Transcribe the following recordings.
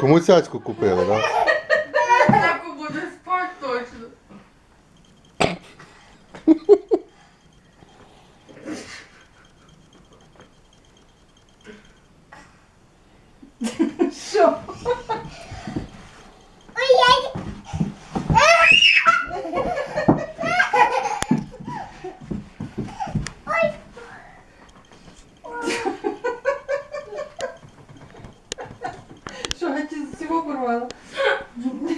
Кому цяцьку купили, так? Да? Буде спати точно. Що? Що, геть з цього порвала?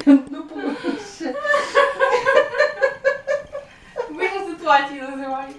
Ну, получше. Ми ж ситуацію називаємо.